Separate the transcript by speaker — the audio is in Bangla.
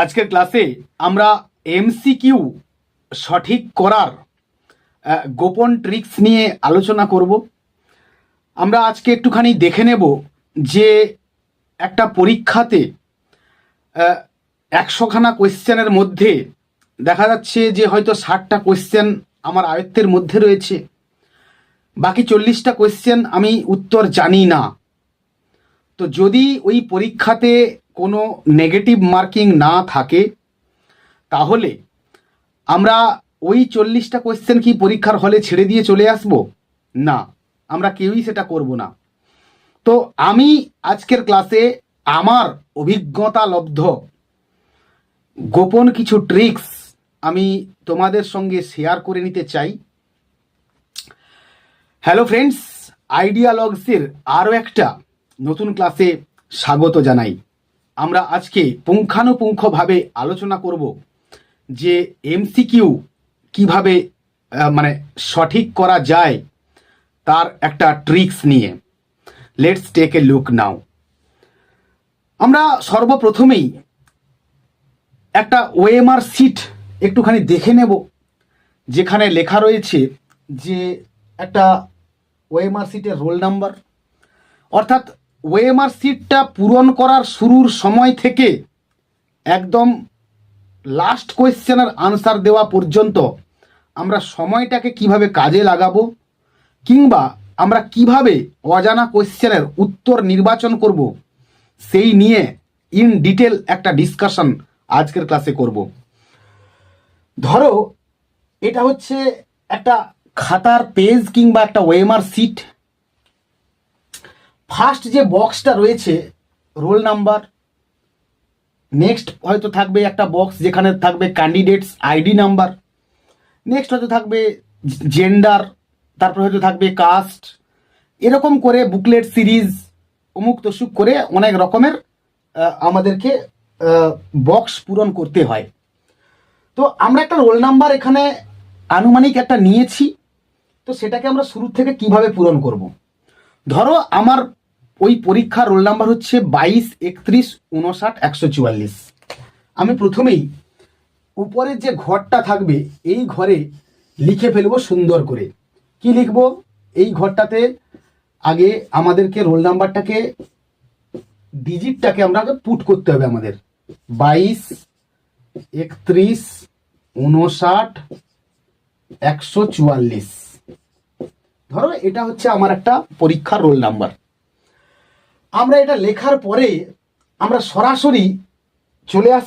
Speaker 1: আজকের ক্লাসে আমরা এমসিকিউ সঠিক করার গোপন ট্রিক্স নিয়ে আলোচনা করব। আমরা আজকে একটুখানি দেখে নেব যে একটা পরীক্ষাতে একশোখানা কোয়েশ্চেনের মধ্যে দেখা যাচ্ছে যে হয়তো ষাটটা কোয়েশ্চেন আমার আয়ত্তের মধ্যে রয়েছে। বাকি চল্লিশটা কোয়েশ্চেন আমি উত্তর জানি না। তো যদি ওই পরীক্ষাতে কোনো নেগেটিভ মার্কিং না থাকে, তাহলে আমরা ওই চল্লিশটা কোয়েশ্চেন কি পরীক্ষার হলে ছেড়ে দিয়ে চলে আসব? না, আমরা কেউই সেটা করব না। তো আমি আজকের ক্লাসে আমার অভিজ্ঞতা লব্ধ। গোপন কিছু ট্রিক্স আমি তোমাদের সঙ্গে শেয়ার করে নিতে চাই। হ্যালো ফ্রেন্ডস আইডিয়ালগসের আরও একটা নতুন ক্লাসে স্বাগত জানাই। আমরা আজকে পুঙ্খানুপুঙ্খভাবে আলোচনা করব যে এমসিকিউ কীভাবে মানে সঠিক করা যায় তার একটা ট্রিক্স নিয়ে। Let's take a look now আমরা সর্বপ্রথমেই একটা ওএমআর সিট একটুখানি দেখে নেব, যেখানে লেখা রয়েছে যে একটা ওএমআর সিটের রোল নাম্বার অর্থাৎ ওএমআর সিটটা পূরণ করার শুরুর সময় থেকে একদম লাস্ট কোয়েশ্চেনের আনসার দেওয়া পর্যন্ত আমরা সময়টাকে কীভাবে কাজে লাগাবো, কিংবা আমরা কীভাবে অজানা কোয়েশ্চেনের উত্তর নির্বাচন করব, সেই নিয়ে ইন ডিটেল একটা ডিসকাশন আজকের ক্লাসে করব। ধরো, এটা হচ্ছে একটা খাতার পেজ কিংবা একটা ওয়েমার সিট ফার্স্ট যে বক্সটা রয়েছে রোল নাম্বার নেক্সট হয়তো থাকবে একটা বক্স যেখানে থাকবে ক্যান্ডিডেটস আইডি নাম্বার নেক্সট হয়তো থাকবে জেন্ডার তারপর হয়তো থাকবে কাস্ট এরকম করে বুকলেট সিরিজ অমুক তসুক করে অনেক রকমের আমাদেরকে বক্স পূরণ করতে হয় তো আমরা একটা রোল নাম্বার এখানে আনুমানিক একটা নিয়েছি তো সেটাকে আমরা শুরু থেকে কীভাবে পূরণ করব। ধরো আমার ওই পরীক্ষার রোল নাম্বার হচ্ছে বাইশ, একত্রিশ উনষাট একশো চুয়াল্লিশ। আমি প্রথমেই উপরের যে ঘরটা থাকবে, এই ঘরে লিখে ফেলব সুন্দর করে। কি লিখব? এই ঘরটাতে আগে আমাদেরকে রোল নাম্বারটাকে ডিজিটটাকে আমরা পুট করতে হবে আমাদের। বাইশ, একত্রিশ উনষাট একশো চুয়াল্লিশ। ধরো এটা হচ্ছে আমার একটা পরীক্ষার রোল নাম্বার আমরা এটা লেখার পরে আমরা সরাসরি চলে আস